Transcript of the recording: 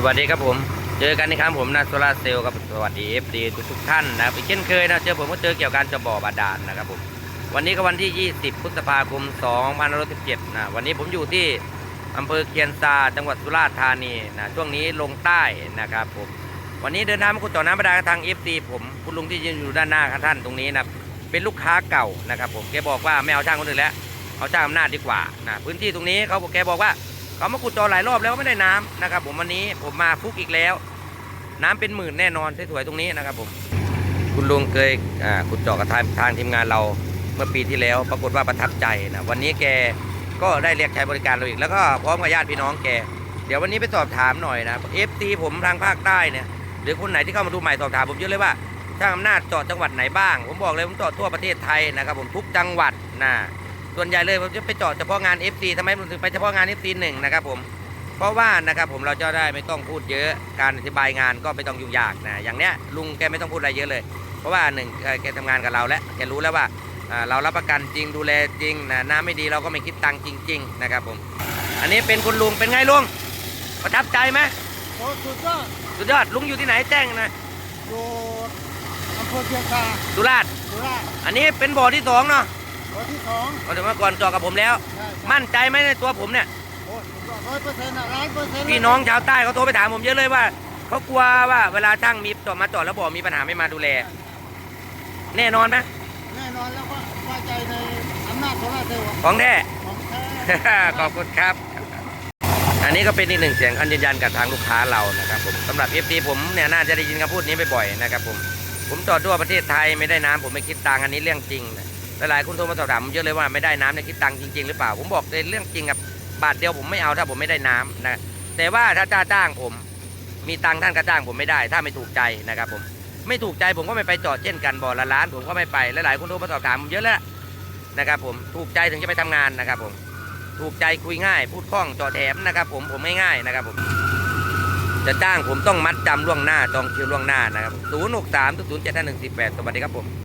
สวัสดีครับผม เจอกันนะครับผมนะโซลาเซลล์กับสวัสดีเอฟดีทุกทุกท่านนะครับอีกเช่นเคยนะเจอผมก็เจอเกี่ยวกับการเจะบ่อบาดาลนะครับผมวันนี้ก็วันที่ 20 พฤษภาคม2517นะวันนี้ผมอยู่ที่อำเภอเคียนซาจังหวัดสุราษฎร์ธานีนะช่วงนี้ลงใต้นะครับผมวันนี้เดินทางมาขุดเจาะน้ำบาดาลทางเอฟซีผมคุณลุงที่ยืนอยู่ด้านหน้าท่านตรงนี้นะเป็นลูกค้าเก่านะครับผมแกบอกว่าไม่เอาช่างคนอื่นแล้วเอาช่างอำนาจดีกว่านะพื้นที่ตรงนี้เขาบอกแกบอกว่า เขามาขุดจอหลายรอบแล้วไม่ได้น้ำนะครับ ผมวันนี้ผมมาฟุกอีกแล้ว น้ำเป็นหมื่นแน่นอนสวยๆตรงนี้นะครับผมคุณลุงเคยขุดเจาะกับทางทางทีมงานเราเมื่อปีที่แล้ว ปรากฏว่าประทับใจนะวันนี้แกก็ได้เรียกใช้บริการเราอีกแล้วก็พร้อมกับญาติพี่น้องแกเดี๋ยววันนี้ไปสอบถามหน่อยนะเอฟซีผมทางภาคใต้เนี่ยหรือคนไหนที่เข้ามาดูใหม่สอบถามผมเยอะเลยว่าช่างอำนาจเจาะจังหวัดไหนบ้าง ผมบอกเลยผมเจาะทั่วประเทศไทยนะครับผมทุกจังหวัดนะ ส่วนใหญ่เลยผมจะไปเจาะเฉพาะงาน FC ทำไมผมถึงไปเฉพาะงาน FC หนึ่งนะครับผมเพราะว่านะครับผมเราจะได้ไม่ต้องพูดเยอะการอธิบายงานก็ไม่ต้องยุ่งยากนะอย่างเนี้ยลุงแกไม่ต้องพูดอะไรเยอะเลย เพราะว่าหนึ่งเอ่อแกทำงานกับเราแล้วแกรู้แล้วว่าอ่าเรารับประกันจริงดูแลจริงนะน้ำไม่ดีเราก็ไม่คิดตังค์จริง ๆ นะครับผม อันนี้เป็นคุณลุงเป็นไงลุงประทับใจไหมโอ้สุดยอดสุดยอดลุงอยู่ที่ไหนแจ้งหนะอยู่อำเภอเชียงคาสุราษฎร์สุราษฎร์อันนี้เป็นบ่อที่สองเนาะ วันที่สองเอาเดี๋ยวมาก่อนเจอกับผมแล้ว ใช่ใช่มั่นใจไหมในตัวผมเนี่ย โอ้สุดยอดร้อยเปอร์เซ็นต์อะร้อยเปอร์เซ็นต์พี่น้องชาวใต้เขาโทรไปถามผมเยอะเลยว่าเขากลัวว่าเวลาช่างมีจอดมาจอดแล้วบ่อมีปัญหาไม่มาดูแล แน่นอนไหมแน่นอนแล้วก็ไว้ใจในอำนาจโซลาร์เซลล์ของแท้ ของแท้ ขอบคุณครับ อันนี้ก็เป็นอีกหนึ่งเสียงคำยืนยันกับทางลูกค้าเรานะครับผมสำหรับเอฟซีผมเนี่ยน่าจะได้ยินคำพูดนี้บ่อยๆนะครับผม ผมจอดทั่วประเทศไทยไม่ได้น้ำผมไม่คิดตังค์อันนี้เรื่องจริงนะ หลายๆคนโทรมาสอบถามผมเยอะเลยว่าไม่ได้น้ำเนี่ยคิดตังค์จริง ๆ หรือเปล่า ผมบอกเลยเรื่องจริงกับบาทเดียวผมไม่เอาถ้าผมไม่ได้น้ำนะแต่ว่าถ้าจ้าจ้างผม มีตังค์ท่านก็จ้างผมไม่ได้ ถ้าไม่ถูกใจนะครับผมไม่ถูกใจผมก็ไม่ไปจอดเช่นกันบ่อละล้านผมก็ไม่ไปหลายๆคนโทรมาสอบถามผมเยอะแล้วนะครับผมถูกใจถึงจะไปทำงานนะครับผมถูกใจคุยง่าย พูดคล่องจอแถมนะครับ ผมผมง่ายๆนะครับผมจะจ้างผมต้องมัดจำล่วงหน้าจองคิวล่วงหน้านะครับศูนย์หกสามศูนย์เจ็ดห้าหนึ่งสี่แปดสวัสดีครับผม